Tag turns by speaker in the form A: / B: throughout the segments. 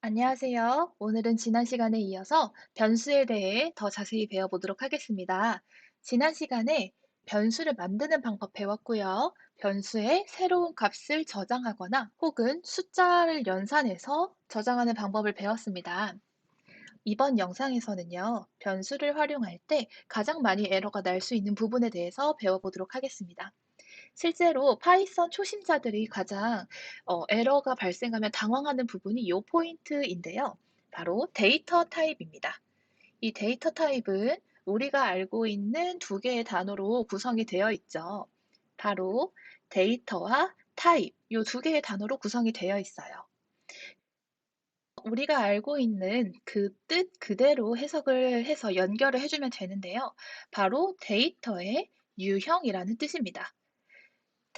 A: 안녕하세요. 오늘은 지난 시간에 이어서 변수에 대해 더 자세히 배워보도록 하겠습니다. 지난 시간에 변수를 만드는 방법 배웠고요. 변수에 새로운 값을 저장하거나 혹은 숫자를 연산해서 저장하는 방법을 배웠습니다. 이번 영상에서는요, 변수를 활용할 때 가장 많이 에러가 날 수 있는 부분에 대해서 배워보도록 하겠습니다. 실제로 파이썬 초심자들이 가장 어, 에러가 발생하면 당황하는 부분이 이 포인트인데요. 바로 데이터 타입입니다. 이 데이터 타입은 우리가 알고 있는 두 개의 단어로 구성이 되어 있죠. 바로 데이터와 타입, 이 두 개의 단어로 구성이 되어 있어요. 우리가 알고 있는 그 뜻 그대로 해석을 해서 연결을 해주면 되는데요. 바로 데이터의 유형이라는 뜻입니다.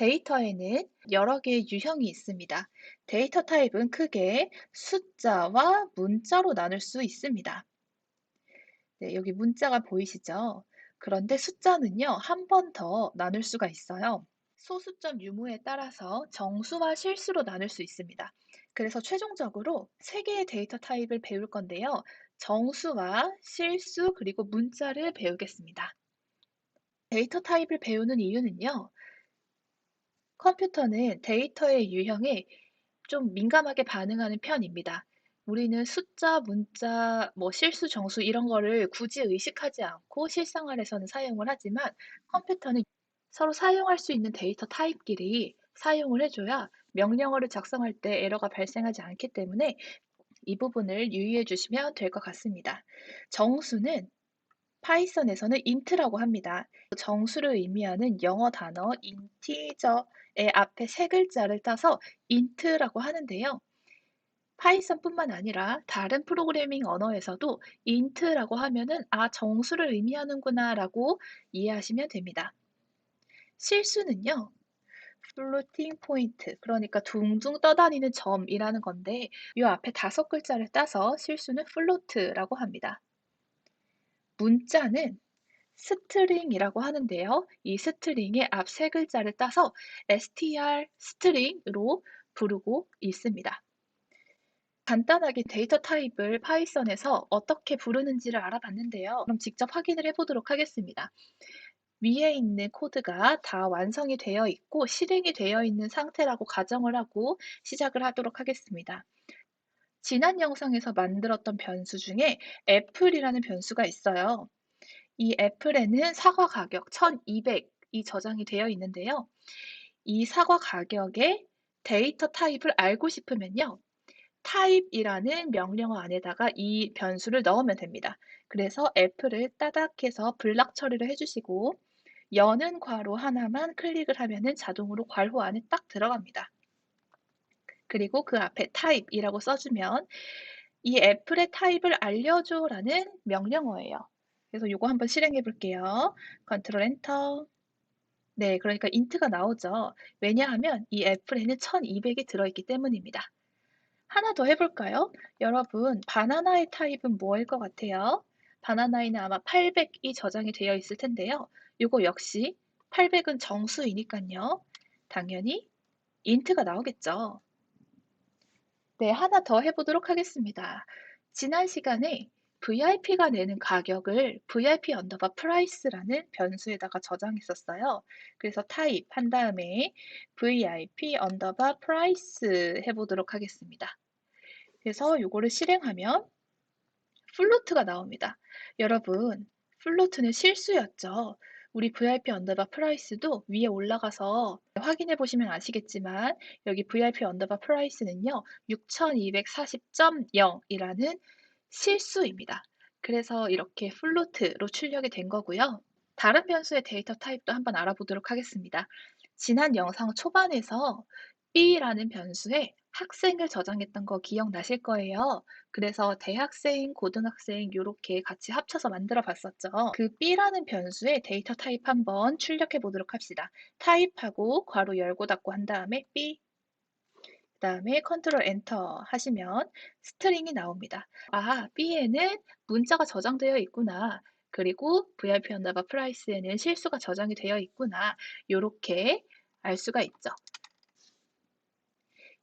A: 데이터에는 여러 개의 유형이 있습니다. 데이터 타입은 크게 숫자와 문자로 나눌 수 있습니다. 네, 여기 문자가 보이시죠? 그런데 숫자는요, 한 번 더 나눌 수가 있어요. 소수점 유무에 따라서 정수와 실수로 나눌 수 있습니다. 그래서 최종적으로 세 개의 데이터 타입을 배울 건데요. 정수와 실수 그리고 문자를 배우겠습니다. 데이터 타입을 배우는 이유는요. 컴퓨터는 데이터의 유형에 좀 민감하게 반응하는 편입니다. 우리는 숫자, 문자, 뭐 실수, 정수 이런 거를 굳이 의식하지 않고 실생활에서는 사용을 하지만 컴퓨터는 서로 사용할 수 있는 데이터 타입끼리 사용을 해줘야 명령어를 작성할 때 에러가 발생하지 않기 때문에 이 부분을 유의해 주시면 될 것 같습니다. 정수는 파이썬에서는 int라고 합니다. 정수를 의미하는 영어 단어 integer의 앞에 세 글자를 따서 int라고 하는데요. 파이썬뿐만 아니라 다른 프로그래밍 언어에서도 int라고 하면은 아, 정수를 의미하는구나 라고 이해하시면 됩니다. 실수는요. floating point, 그러니까 둥둥 떠다니는 점이라는 건데 이 앞에 다섯 글자를 따서 실수는 float라고 합니다. 문자는 스트링이라고 하는데요. 이 스트링의 앞 세 글자를 따서 str 스트링으로 부르고 있습니다. 간단하게 데이터 타입을 파이썬에서 어떻게 부르는지를 알아봤는데요. 그럼 직접 확인을 해보도록 하겠습니다. 위에 있는 코드가 다 완성이 되어 있고 실행이 되어 있는 상태라고 가정을 하고 시작을 하도록 하겠습니다. 지난 영상에서 만들었던 변수 중에 애플이라는 변수가 있어요. 이 애플에는 사과 가격 1200이 저장이 되어 있는데요. 이 사과 가격의 데이터 타입을 알고 싶으면요. 타입이라는 명령어 안에다가 이 변수를 넣으면 됩니다. 그래서 애플을 따닥해서 블락 처리를 해주시고 여는 괄호 하나만 클릭을 하면은 자동으로 괄호 안에 딱 들어갑니다. 그리고 그 앞에 타입이라고 써주면 이 애플의 타입을 알려줘 라는 명령어예요. 그래서 이거 한번 실행해 볼게요. 컨트롤 엔터. 네, 그러니까 인트가 나오죠. 왜냐하면 이 애플에는 1200이 들어있기 때문입니다. 하나 더 해볼까요? 여러분, 바나나의 타입은 뭐일 것 같아요? 바나나에는 아마 800이 저장이 되어 있을 텐데요. 이거 역시 800은 정수이니까요. 당연히 인트가 나오겠죠. 네, 하나 더 해보도록 하겠습니다. 지난 시간에 VIP가 내는 가격을 VIP 언더바 프라이스라는 변수에다가 저장했었어요. 그래서 타입 한 다음에 VIP 언더바 프라이스 해보도록 하겠습니다. 그래서 이거를 실행하면 플로트가 나옵니다. 여러분, 플로트는 실수였죠. 우리 VIP 언더바 프라이스도 위에 올라가서 확인해 보시면 아시겠지만 여기 VIP 언더바 프라이스는요 6240.0이라는 실수입니다. 그래서 이렇게 플로트로 출력이 된 거고요. 다른 변수의 데이터 타입도 한번 알아보도록 하겠습니다. 지난 영상 초반에서 b라는 변수에 학생을 저장했던 거 기억나실 거예요. 그래서 대학생, 고등학생 이렇게 같이 합쳐서 만들어 봤었죠. 그 b라는 변수의 데이터 타입 한번 출력해 보도록 합시다. 타입하고 괄호 열고 닫고 한 다음에 b 그 다음에 컨트롤 엔터 하시면 스트링이 나옵니다. 아, B에는 문자가 저장되어 있구나. 그리고 VIP 언더바 프라이스에는 실수가 저장이 되어 있구나. 이렇게 알 수가 있죠.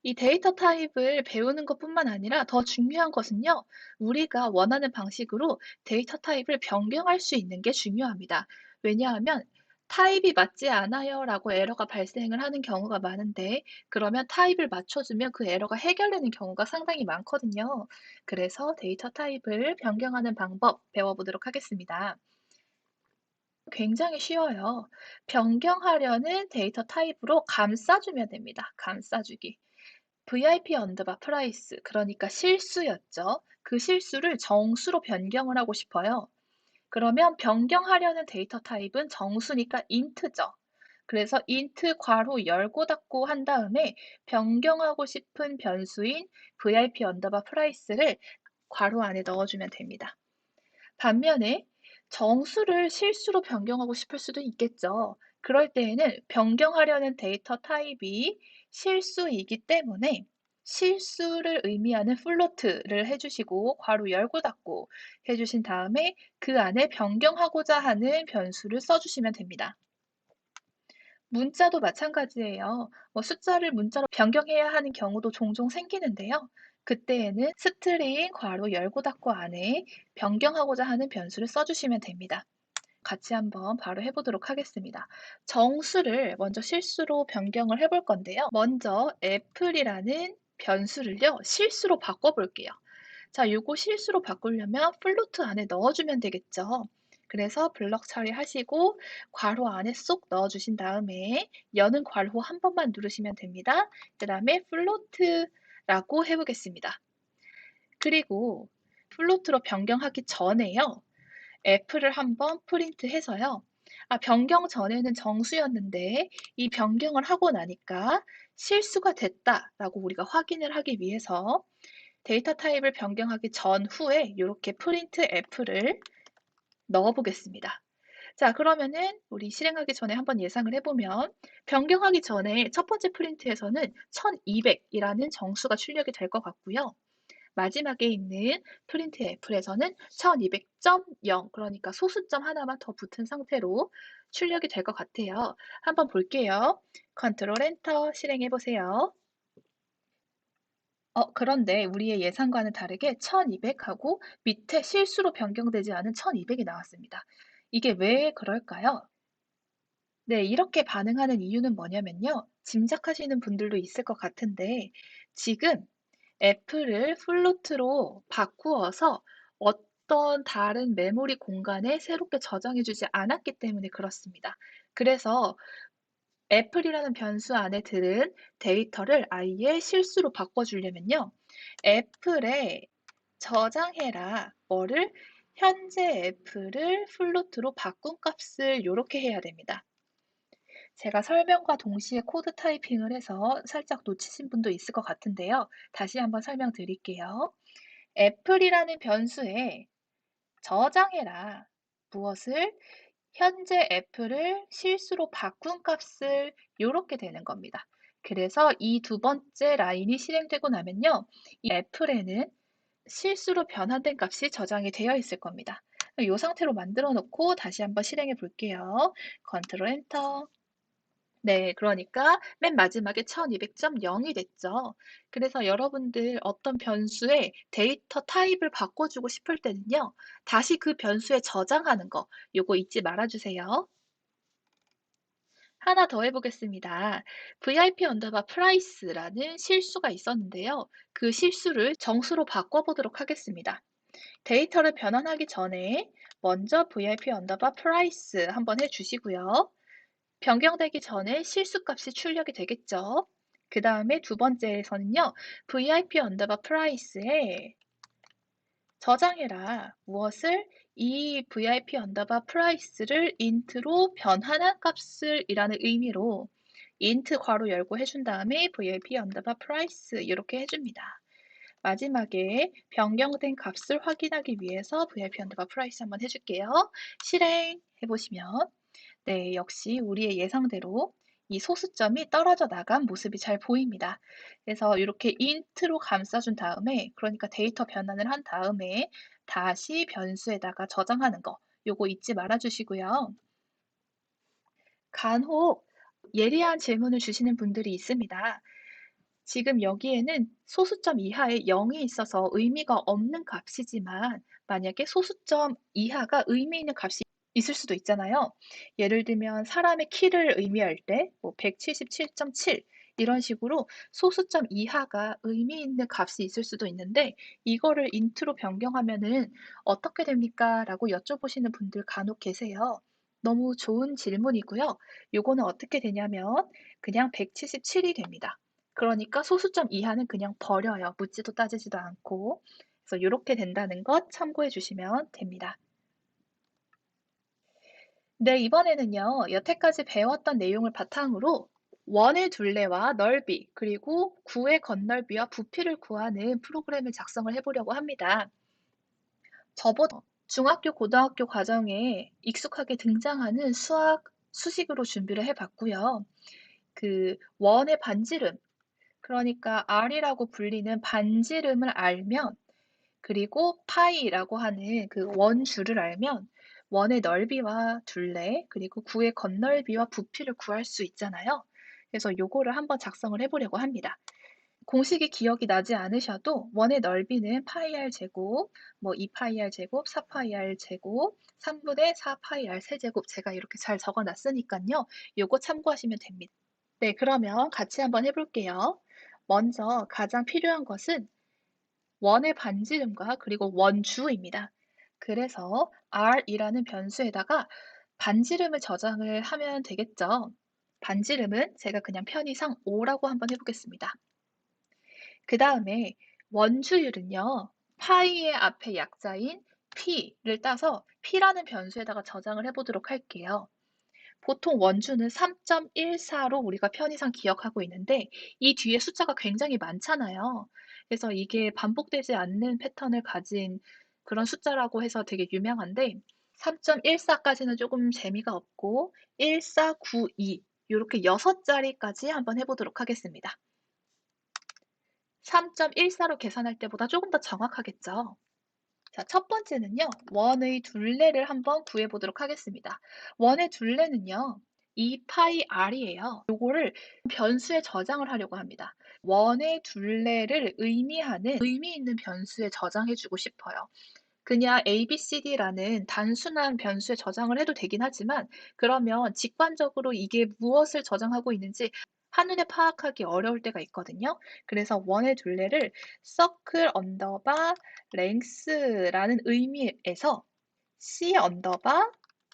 A: 이 데이터 타입을 배우는 것뿐만 아니라 더 중요한 것은요, 우리가 원하는 방식으로 데이터 타입을 변경할 수 있는 게 중요합니다. 왜냐하면 타입이 맞지 않아요 라고 에러가 발생을 하는 경우가 많은데, 그러면 타입을 맞춰주면 그 에러가 해결되는 경우가 상당히 많거든요. 그래서 데이터 타입을 변경하는 방법 배워보도록 하겠습니다. 굉장히 쉬워요. 변경하려는 데이터 타입으로 감싸주면 됩니다. 감싸주기. VIP 언더바 프라이스, 그러니까 실수였죠. 그 실수를 정수로 변경을 하고 싶어요. 그러면 변경하려는 데이터 타입은 정수니까 int죠. 그래서 int 괄호 열고 닫고 한 다음에 변경하고 싶은 변수인 VIP 언더바 프라이스를 괄호 안에 넣어주면 됩니다. 반면에 정수를 실수로 변경하고 싶을 수도 있겠죠. 그럴 때에는 변경하려는 데이터 타입이 실수이기 때문에 실수를 의미하는 플로트를 해주시고 괄호 열고 닫고 해주신 다음에 그 안에 변경하고자 하는 변수를 써주시면 됩니다. 문자도 마찬가지예요. 뭐 숫자를 문자로 변경해야 하는 경우도 종종 생기는데요. 그때에는 스트링 괄호 열고 닫고 안에 변경하고자 하는 변수를 써주시면 됩니다. 같이 한번 바로 해보도록 하겠습니다. 정수를 먼저 실수로 변경을 해볼 건데요. 먼저 애플이라는 변수를요, 실수로 바꿔볼게요. 자, 요거 실수로 바꾸려면 플로트 안에 넣어주면 되겠죠. 그래서 블럭 처리하시고 괄호 안에 쏙 넣어주신 다음에 여는 괄호 한 번만 누르시면 됩니다. 그 다음에 플로트라고 해보겠습니다. 그리고 플로트로 변경하기 전에요. F를 한번 프린트해서요. 아, 변경 전에는 정수였는데 이 변경을 하고 나니까 실수가 됐다라고 우리가 확인을 하기 위해서 데이터 타입을 변경하기 전후에 이렇게 프린트 F를 넣어 보겠습니다. 자, 그러면은 우리 실행하기 전에 한번 예상을 해보면 변경하기 전에 첫 번째 프린트에서는 1200이라는 정수가 출력이 될 것 같고요. 마지막에 있는 프린트 F에서는 1200.0 그러니까 소수점 하나만 더 붙은 상태로 출력이 될 것 같아요. 한번 볼게요. 컨트롤 엔터 실행해 보세요. 어, 그런데 우리의 예상과는 다르게 1200하고 밑에 실수로 변경되지 않은 1200이 나왔습니다. 이게 왜 그럴까요? 네, 이렇게 반응하는 이유는 뭐냐면요. 짐작하시는 분들도 있을 것 같은데 지금 애플을 플로트로 바꾸어서 어떤 다른 메모리 공간에 새롭게 저장해 주지 않았기 때문에 그렇습니다. 그래서 애플이라는 변수 안에 들은 데이터를 아예 실수로 바꿔주려면요. 애플에 저장해라 뭐를 현재 애플을 플로트로 바꾼 값을 이렇게 해야 됩니다. 제가 설명과 동시에 코드 타이핑을 해서 살짝 놓치신 분도 있을 것 같은데요. 다시 한번 설명드릴게요. 애플이라는 변수에 저장해라 무엇을 현재 애플을 실수로 바꾼 값을 이렇게 되는 겁니다. 그래서 이 두 번째 라인이 실행되고 나면요. 이 애플에는 실수로 변환된 값이 저장이 되어 있을 겁니다. 이 상태로 만들어 놓고 다시 한번 실행해 볼게요. 컨트롤 엔터. 네, 그러니까 맨 마지막에 1200.0이 됐죠. 그래서 여러분들 어떤 변수의 데이터 타입을 바꿔주고 싶을 때는요, 다시 그 변수에 저장하는 거, 요거 잊지 말아주세요. 하나 더 해보겠습니다. VIP 언더바 프라이스라는 실수가 있었는데요. 그 실수를 정수로 바꿔보도록 하겠습니다. 데이터를 변환하기 전에 먼저 VIP 언더바 프라이스 한번 해주시고요. 변경되기 전에 실수값이 출력이 되겠죠. 그 다음에 두 번째에서는요. VIP 언더바 프라이스에 저장해라. 무엇을? 이 VIP 언더바 프라이스를 int로 변환한 값을 이라는 의미로 int 괄호 열고 해준 다음에 VIP 언더바 프라이스 이렇게 해줍니다. 마지막에 변경된 값을 확인하기 위해서 VIP 언더바 프라이스 한번 해줄게요. 실행 해보시면 네, 역시 우리의 예상대로 이 소수점이 떨어져 나간 모습이 잘 보입니다. 그래서 이렇게 int로 감싸준 다음에 그러니까 데이터 변환을 한 다음에 다시 변수에다가 저장하는 거 요거 잊지 말아 주시고요. 간혹 예리한 질문을 주시는 분들이 있습니다. 지금 여기에는 소수점 이하에 0이 있어서 의미가 없는 값이지만 만약에 소수점 이하가 의미 있는 값이 있을 수도 있잖아요. 예를 들면 사람의 키를 의미할 때 뭐 177.7 이런 식으로 소수점 이하가 의미 있는 값이 있을 수도 있는데 이거를 인트로 변경하면은 어떻게 됩니까? 라고 여쭤보시는 분들 간혹 계세요. 너무 좋은 질문이고요. 요거는 어떻게 되냐면 그냥 177이 됩니다. 그러니까 소수점 이하는 그냥 버려요. 묻지도 따지지도 않고. 그래서 이렇게 된다는 것 참고해 주시면 됩니다. 네, 이번에는요, 여태까지 배웠던 내용을 바탕으로 원의 둘레와 넓이, 그리고 구의 건널비와 부피를 구하는 프로그램을 작성을 해보려고 합니다. 저보다 중학교, 고등학교 과정에 익숙하게 등장하는 수학, 수식으로 준비를 해봤고요. 그 원의 반지름, 그러니까 R이라고 불리는 반지름을 알면, 그리고 파이라고 하는 그 원줄을 알면 원의 넓이와 둘레, 그리고 구의 건널비와 부피를 구할 수 있잖아요. 그래서 요거를 한번 작성을 해보려고 합니다. 공식이 기억이 나지 않으셔도 원의 넓이는 파이 r 제곱, 뭐 2파이 r 제곱, 4파이 r 제곱, 3분의 4파이 r 세제곱 제가 이렇게 잘 적어 놨으니까요. 요거 참고하시면 됩니다. 네, 그러면 같이 한번 해볼게요. 먼저 가장 필요한 것은 원의 반지름과 그리고 원주입니다. 그래서 r이라는 변수에다가 반지름을 저장을 하면 되겠죠. 반지름은 제가 그냥 편의상 5라고 한번 해보겠습니다. 그 다음에 원주율은요. 파이의 앞에 약자인 p를 따서 p라는 변수에다가 저장을 해보도록 할게요. 보통 원주는 3.14로 우리가 편의상 기억하고 있는데 이 뒤에 숫자가 굉장히 많잖아요. 그래서 이게 반복되지 않는 패턴을 가진 그런 숫자라고 해서 되게 유명한데 3.14까지는 조금 재미가 없고 1492 이렇게 6자리까지 한번 해보도록 하겠습니다. 3.14로 계산할 때보다 조금 더 정확하겠죠. 자, 첫 번째는요. 원의 둘레를 한번 구해보도록 하겠습니다. 원의 둘레는요. 2파이 r이에요. 요거를 변수에 저장을 하려고 합니다. 원의 둘레를 의미하는 의미 있는 변수에 저장해주고 싶어요. 그냥 ABCD라는 단순한 변수에 저장을 해도 되긴 하지만 그러면 직관적으로 이게 무엇을 저장하고 있는지 한눈에 파악하기 어려울 때가 있거든요. 그래서 원의 둘레를 circle 언더바 length라는 의미에서 c 언더바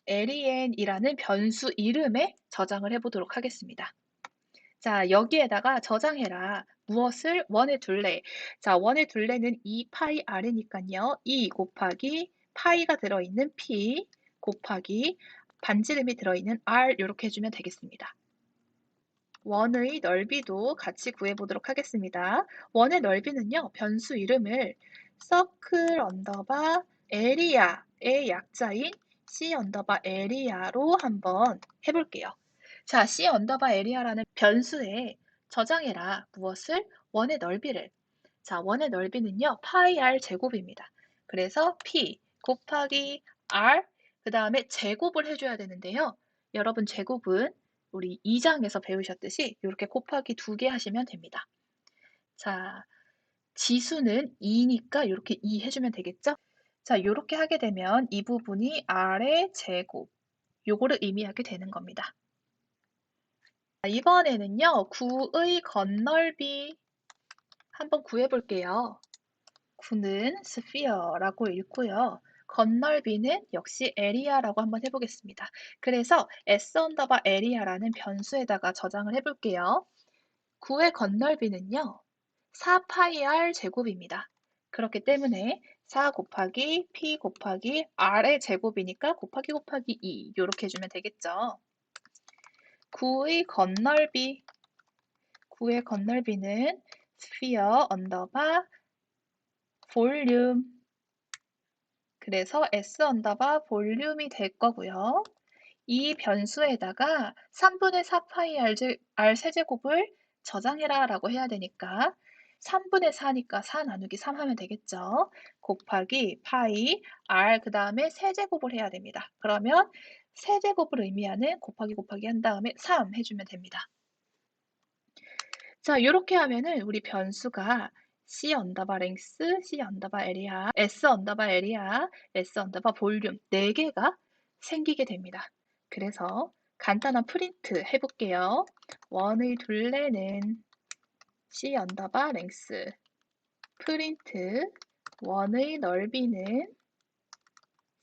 A: len이라는 변수 이름에 저장을 해보도록 하겠습니다. 자, 여기에다가 저장해라. 무엇을? 원의 둘레. 자, 원의 둘레는 2 파이 r이니까요. 2 곱하기 파이가 들어있는 p 곱하기 반지름이 들어있는 r 이렇게 해주면 되겠습니다. 원의 넓이도 같이 구해보도록 하겠습니다. 원의 넓이는요. 변수 이름을 circle 언더바 area의 약자인 c 언더바 area로 한번 해볼게요. 자, c 언더바 area라는 변수에 저장해라. 무엇을? 원의 넓이를. 자, 원의 넓이는요. 파이 r 제곱입니다. 그래서 p 곱하기 r 그 다음에 제곱을 해줘야 되는데요. 여러분 제곱은 우리 2장에서 배우셨듯이 이렇게 곱하기 두 개 하시면 됩니다. 자, 지수는 2니까 이렇게 2 해주면 되겠죠? 자, 이렇게 하게 되면 이 부분이 r의 제곱 요거를 의미하게 되는 겁니다. 이번에는요. 구의 건널비 한번 구해볼게요. 구는 sphere라고 읽고요. 건널비는 역시 area라고 한번 해보겠습니다. 그래서 s 언더바 area라는 변수에다가 저장을 해볼게요. 구의 건널비는요. 4파이 r 제곱입니다. 그렇기 때문에 4 곱하기 p 곱하기 r의 제곱이니까 곱하기 곱하기 2 이렇게 해주면 되겠죠. 구의 건널비 구의 건널비는 sphere 언더바 볼륨 그래서 s 언더바 볼륨이 될 거고요. 이 변수에다가 3분의 4파이 r, r 세제곱을 저장해라 라고 해야 되니까 3분의 4니까 4 나누기 3 하면 되겠죠. 곱하기 파이 r 그 다음에 세제곱을 해야 됩니다. 그러면 세제곱을 의미하는 곱하기 곱하기 한 다음에 3 해주면 됩니다. 자, 이렇게 하면은 우리 변수가 c 언더바 랭스, c 언더바 에리아, s 언더바 에리아, s 언더바 볼륨 네 개가 생기게 됩니다. 그래서 간단한 프린트 해볼게요. 원의 둘레는 c 언더바 랭스, 프린트 원의 넓이는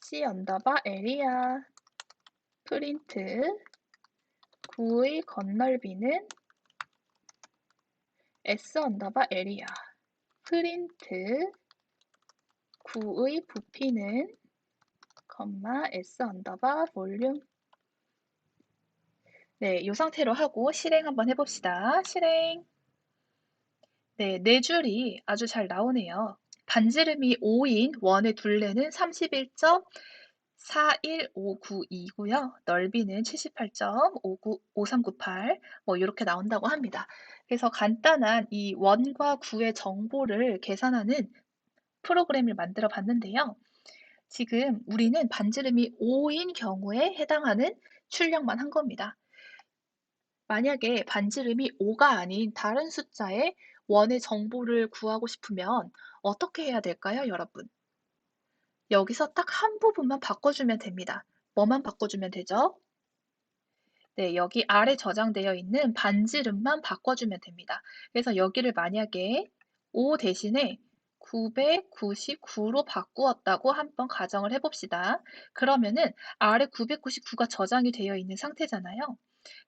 A: c 언더바 에리아, 프린트. 구의 건널비는 s 언더바 에리아 프린트. 구의 부피는 컴마 s 언더바 볼륨. 네, 이 상태로 하고 실행 한번 해봅시다. 실행. 네, 네 줄이 아주 잘 나오네요. 반지름이 5인 원의 둘레는 31.41592고요. 넓이는 78.5398, 뭐 이렇게 나온다고 합니다. 그래서 간단한 이 원과 구의 정보를 계산하는 프로그램을 만들어 봤는데요. 지금 우리는 반지름이 5인 경우에 해당하는 출력만 한 겁니다. 만약에 반지름이 5가 아닌 다른 숫자의 원의 정보를 구하고 싶으면 어떻게 해야 될까요, 여러분? 여기서 딱 한 부분만 바꿔주면 됩니다. 뭐만 바꿔주면 되죠? 네, 여기 아래 저장되어 있는 반지름만 바꿔주면 됩니다. 그래서 여기를 만약에 5 대신에 999로 바꾸었다고 한번 가정을 해봅시다. 그러면은 아래 999가 저장이 되어 있는 상태잖아요.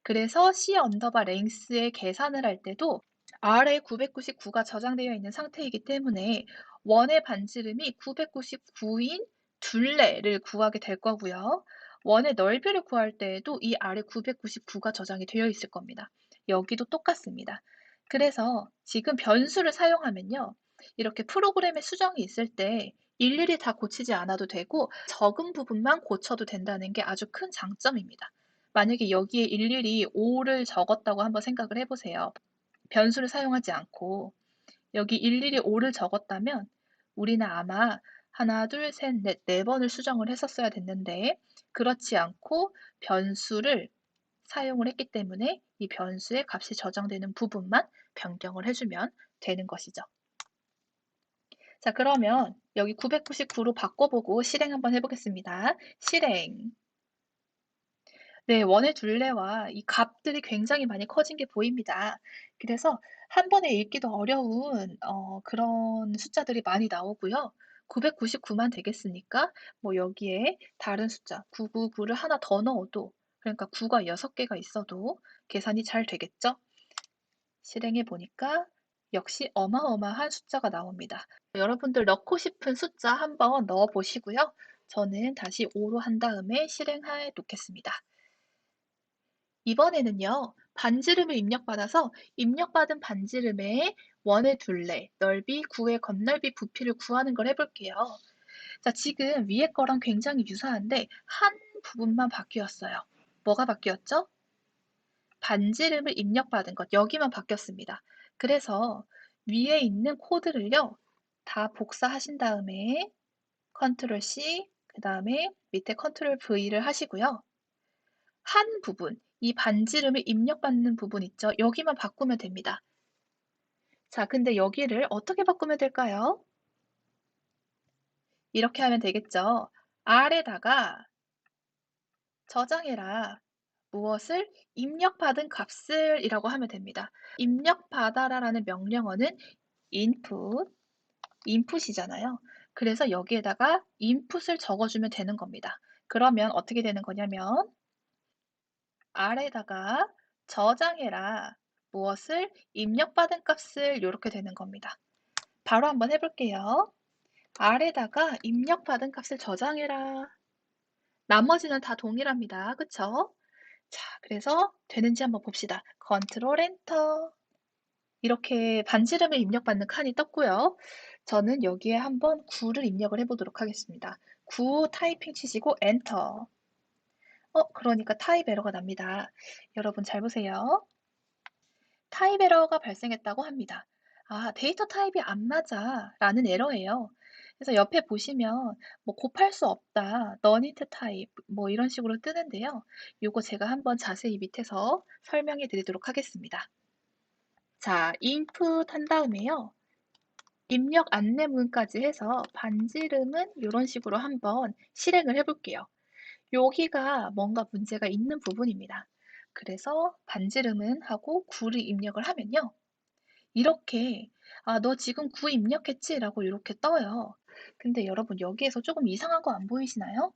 A: 그래서 C 언더바 랭스의 계산을 할 때도 아래 999가 저장되어 있는 상태이기 때문에 원의 반지름이 999인 둘레를 구하게 될 거고요. 원의 넓이를 구할 때에도 이 아래 999가 저장이 되어 있을 겁니다. 여기도 똑같습니다. 그래서 지금 변수를 사용하면요. 이렇게 프로그램에 수정이 있을 때 일일이 다 고치지 않아도 되고 적은 부분만 고쳐도 된다는 게 아주 큰 장점입니다. 만약에 여기에 일일이 5를 적었다고 한번 생각을 해보세요. 변수를 사용하지 않고 여기 일일이 5를 적었다면 우리는 아마 하나, 둘, 셋, 넷, 네 번을 수정을 했었어야 됐는데 그렇지 않고 변수를 사용을 했기 때문에 이 변수의 값이 저장되는 부분만 변경을 해주면 되는 것이죠. 자, 그러면 여기 999로 바꿔보고 실행 한번 해보겠습니다. 실행. 네, 원의 둘레와 이 값들이 굉장히 많이 커진 게 보입니다. 그래서 한 번에 읽기도 어려운 어, 그런 숫자들이 많이 나오고요. 999만 되겠으니까 뭐 여기에 다른 숫자 999를 하나 더 넣어도 그러니까 9가 6개가 있어도 계산이 잘 되겠죠? 실행해 보니까 역시 어마어마한 숫자가 나옵니다. 여러분들 넣고 싶은 숫자 한번 넣어 보시고요. 저는 다시 5로 한 다음에 실행해 놓겠습니다. 이번에는요. 반지름을 입력받아서 입력받은 반지름의 원의 둘레, 넓이, 구의 건넓이, 부피를 구하는 걸 해볼게요. 자, 지금 위에 거랑 굉장히 유사한데 한 부분만 바뀌었어요. 뭐가 바뀌었죠? 반지름을 입력받은 것, 여기만 바뀌었습니다. 그래서 위에 있는 코드를요. 다 복사하신 다음에 컨트롤 C, 그 다음에 밑에 컨트롤 V를 하시고요. 한 부분, 이 반지름을 입력받는 부분 있죠? 여기만 바꾸면 됩니다. 자, 근데 여기를 어떻게 바꾸면 될까요? 이렇게 하면 되겠죠. 아래다가 저장해라. 무엇을? 입력받은 값을 이라고 하면 됩니다. 입력받아라라는 명령어는 input, input이잖아요. 그래서 여기에다가 input을 적어주면 되는 겁니다. 그러면 어떻게 되는 거냐면 아래다가 저장해라. 무엇을? 입력받은 값을 이렇게 되는 겁니다. 바로 한번 해볼게요. 아래다가 입력받은 값을 저장해라. 나머지는 다 동일합니다. 그쵸? 자, 그래서 되는지 한번 봅시다. 컨트롤 엔터. 이렇게 반지름을 입력받는 칸이 떴고요. 저는 여기에 한번 9를 입력을 해보도록 하겠습니다. 9 타이핑 치시고 엔터. 어, 그러니까 타입 에러가 납니다. 여러분 잘 보세요. 타입 에러가 발생했다고 합니다. 아, 데이터 타입이 안 맞아 라는 에러예요. 그래서 옆에 보시면 뭐 곱할 수 없다, 너니트 타입 뭐 이런 식으로 뜨는데요. 요거 제가 한번 자세히 밑에서 설명해 드리도록 하겠습니다. 자, input 한 다음에요. 입력 안내문까지 해서 반지름은 이런 식으로 한번 실행을 해볼게요. 여기가 뭔가 문제가 있는 부분입니다. 그래서 반지름은 하고 9를 입력을 하면요. 이렇게 아, 너 지금 9 입력했지? 라고 이렇게 떠요. 근데 여러분 여기에서 조금 이상한 거 안 보이시나요?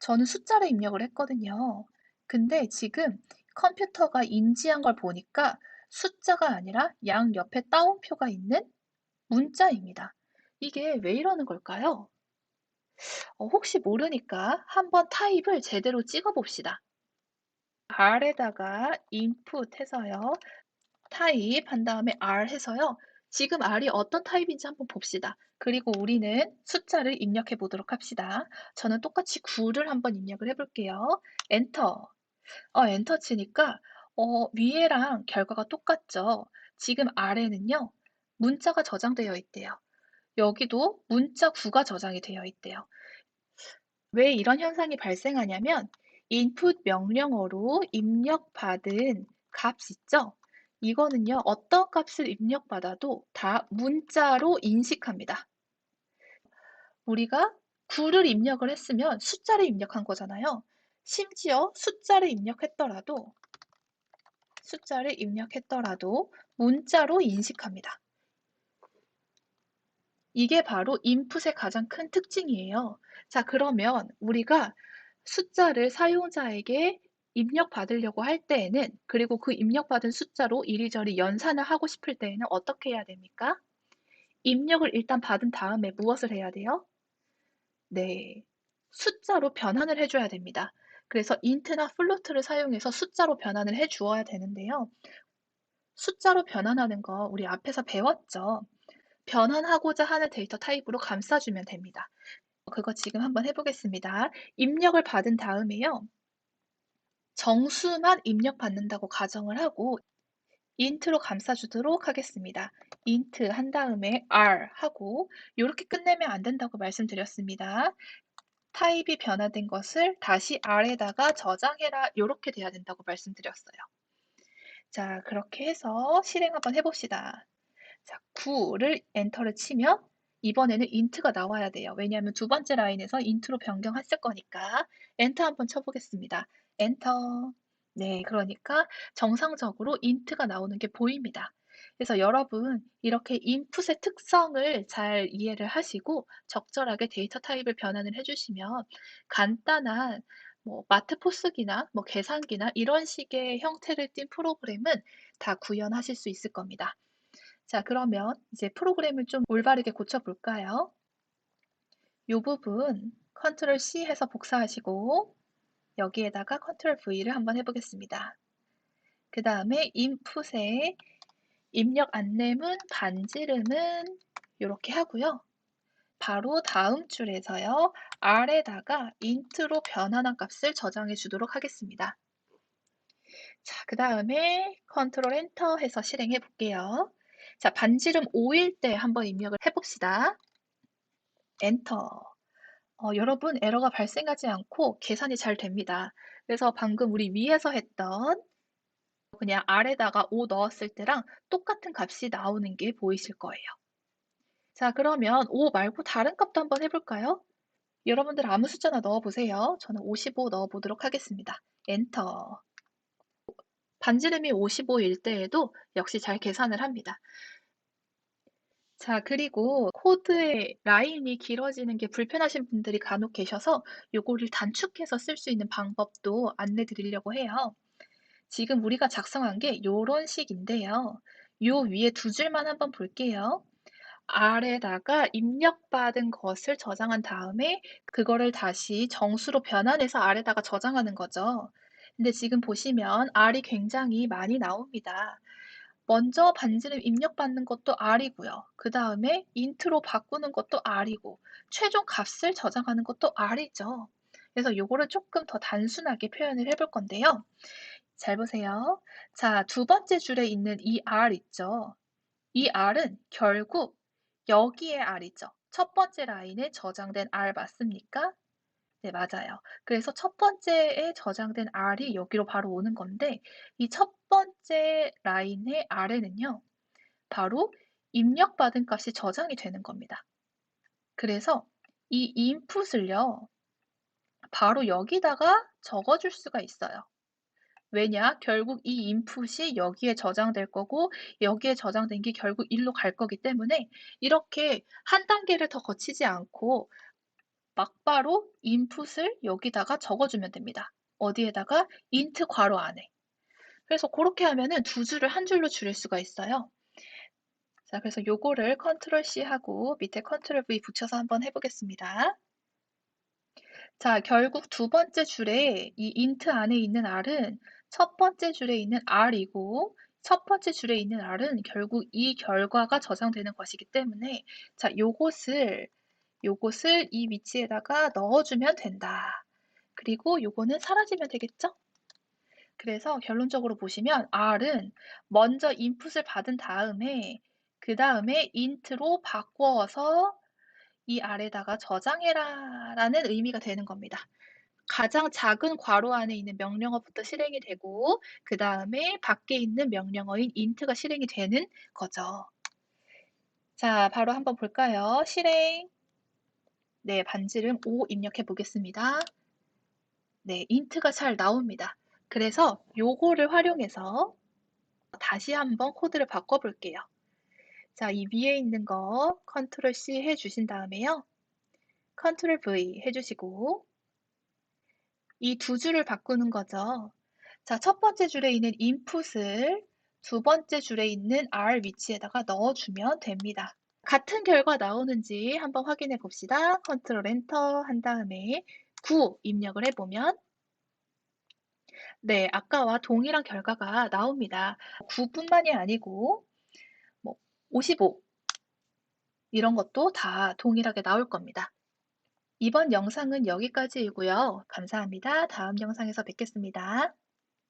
A: 저는 숫자를 입력을 했거든요. 근데 지금 컴퓨터가 인지한 걸 보니까 숫자가 아니라 양 옆에 따옴표가 있는 문자입니다. 이게 왜 이러는 걸까요? 어, 혹시 모르니까 한번 타입을 제대로 찍어 봅시다. R에다가 input 해서요. 타입 한 다음에 R 해서요. 지금 R이 어떤 타입인지 한번 봅시다. 그리고 우리는 숫자를 입력해 보도록 합시다. 저는 똑같이 9를 한번 입력을 해볼게요. 엔터. 어, 엔터 치니까 어, 위에랑 결과가 똑같죠. 지금 아래는요. 문자가 저장되어 있대요. 여기도 문자 9가 저장이 되어 있대요. 왜 이런 현상이 발생하냐면 input 명령어로 입력받은 값 있죠? 이거는요, 어떤 값을 입력받아도 다 문자로 인식합니다. 우리가 9를 입력을 했으면 숫자를 입력한 거잖아요. 심지어 숫자를 입력했더라도 숫자를 입력했더라도 문자로 인식합니다. 이게 바로 인풋의 가장 큰 특징이에요. 자, 그러면 우리가 숫자를 사용자에게 입력받으려고 할 때에는 그리고 그 입력받은 숫자로 이리저리 연산을 하고 싶을 때에는 어떻게 해야 됩니까? 입력을 일단 받은 다음에 무엇을 해야 돼요? 네, 숫자로 변환을 해줘야 됩니다. 그래서 int나 float를 사용해서 숫자로 변환을 해 주어야 되는데요. 숫자로 변환하는 거 우리 앞에서 배웠죠. 변환하고자 하는 데이터 타입으로 감싸주면 됩니다. 그거 지금 한번 해보겠습니다. 입력을 받은 다음에요. 정수만 입력받는다고 가정을 하고 int로 감싸주도록 하겠습니다. int 한 다음에 r 하고 이렇게 끝내면 안 된다고 말씀드렸습니다. 타입이 변화된 것을 다시 r에다가 저장해라 이렇게 돼야 된다고 말씀드렸어요. 자 그렇게 해서 실행 한번 해봅시다. 자 9를 엔터를 치면 이번에는 int가 나와야 돼요. 왜냐하면 두 번째 라인에서 int로 변경했을 거니까 엔터 한번 쳐보겠습니다. 엔터 네, 그러니까 정상적으로 int가 나오는 게 보입니다. 그래서 여러분 이렇게 input의 특성을 잘 이해를 하시고 적절하게 데이터 타입을 변환을 해주시면 간단한 뭐 마트 포스기나 뭐 계산기나 이런 식의 형태를 띈 프로그램은 다 구현하실 수 있을 겁니다. 자, 그러면 이제 프로그램을 좀 올바르게 고쳐볼까요? 이 부분 컨트롤 C 해서 복사하시고 여기에다가 컨트롤 V를 한번 해보겠습니다. 그 다음에 인풋에 입력 안내문 반지름은 이렇게 하고요. 바로 다음 줄에서요. R에다가 int로 변환한 값을 저장해 주도록 하겠습니다. 자, 그 다음에 컨트롤 엔터 해서 실행해 볼게요. 자, 반지름 5일 때 한번 입력을 해봅시다. 엔터. 어, 여러분 에러가 발생하지 않고 계산이 잘 됩니다. 그래서 방금 우리 위에서 했던 그냥 아래다가 5 넣었을 때랑 똑같은 값이 나오는 게 보이실 거예요. 자, 그러면 5 말고 다른 값도 한번 해볼까요? 여러분들 아무 숫자나 넣어보세요. 저는 55 넣어보도록 하겠습니다. 엔터. 반지름이 55일 때에도 역시 잘 계산을 합니다. 자, 그리고 코드의 라인이 길어지는 게 불편하신 분들이 간혹 계셔서 요거를 단축해서 쓸 수 있는 방법도 안내 드리려고 해요. 지금 우리가 작성한 게 요런 식인데요. 요 위에 두 줄만 한번 볼게요. R에다가 입력받은 것을 저장한 다음에 그거를 다시 정수로 변환해서 R에다가 저장하는 거죠. 근데 지금 보시면 R이 굉장히 많이 나옵니다. 먼저 반지름 입력받는 것도 R이고요. 그 다음에 인트로 바꾸는 것도 R이고 최종 값을 저장하는 것도 R이죠. 그래서 요거를 조금 더 단순하게 표현을 해볼 건데요. 잘 보세요. 자, 두 번째 줄에 있는 이 R 있죠. 이 R은 결국 여기에 R이죠. 첫 번째 라인에 저장된 R 맞습니까? 네, 맞아요. 그래서 첫 번째에 저장된 R이 여기로 바로 오는 건데 이 첫 번째 라인의 아래는요. 바로 입력받은 값이 저장이 되는 겁니다. 그래서 이 input을요. 바로 여기다가 적어줄 수가 있어요. 왜냐? 결국 이 인풋이 여기에 저장될 거고 여기에 저장된 게 결국 일로 갈 거기 때문에 이렇게 한 단계를 더 거치지 않고 막바로 인풋을 여기다가 적어주면 됩니다. 어디에다가? int 괄호 안에. 그래서 그렇게 하면은 두 줄을 한 줄로 줄일 수가 있어요. 자, 그래서 요거를 컨트롤 C 하고 밑에 컨트롤 V 붙여서 한번 해보겠습니다. 자, 결국 두 번째 줄에 이 int 안에 있는 r은 첫 번째 줄에 있는 r이고 첫 번째 줄에 있는 r은 결국 이 결과가 저장되는 것이기 때문에 자, 요것을 요것을 이 위치에다가 넣어주면 된다. 그리고 요거는 사라지면 되겠죠? 그래서 결론적으로 보시면 r은 먼저 인풋을 받은 다음에 그 다음에 int로 바꿔서 이 아래다가 저장해라 라는 의미가 되는 겁니다. 가장 작은 괄호 안에 있는 명령어부터 실행이 되고 그 다음에 밖에 있는 명령어인 int가 실행이 되는 거죠. 자, 바로 한번 볼까요? 실행. 네, 반지름 5 입력해 보겠습니다. 네, int가 잘 나옵니다. 그래서 요거를 활용해서 다시 한번 코드를 바꿔 볼게요. 자, 이 위에 있는 거 컨트롤 C 해주신 다음에요. 컨트롤 V 해주시고 이 두 줄을 바꾸는 거죠. 자, 첫 번째 줄에 있는 input을 두 번째 줄에 있는 R 위치에다가 넣어주면 됩니다. 같은 결과 나오는지 한번 확인해 봅시다. 컨트롤 엔터 한 다음에 9 입력을 해보면 네, 아까와 동일한 결과가 나옵니다. 9뿐만이 아니고 뭐 55 이런 것도 다 동일하게 나올 겁니다. 이번 영상은 여기까지이고요. 감사합니다. 다음 영상에서 뵙겠습니다.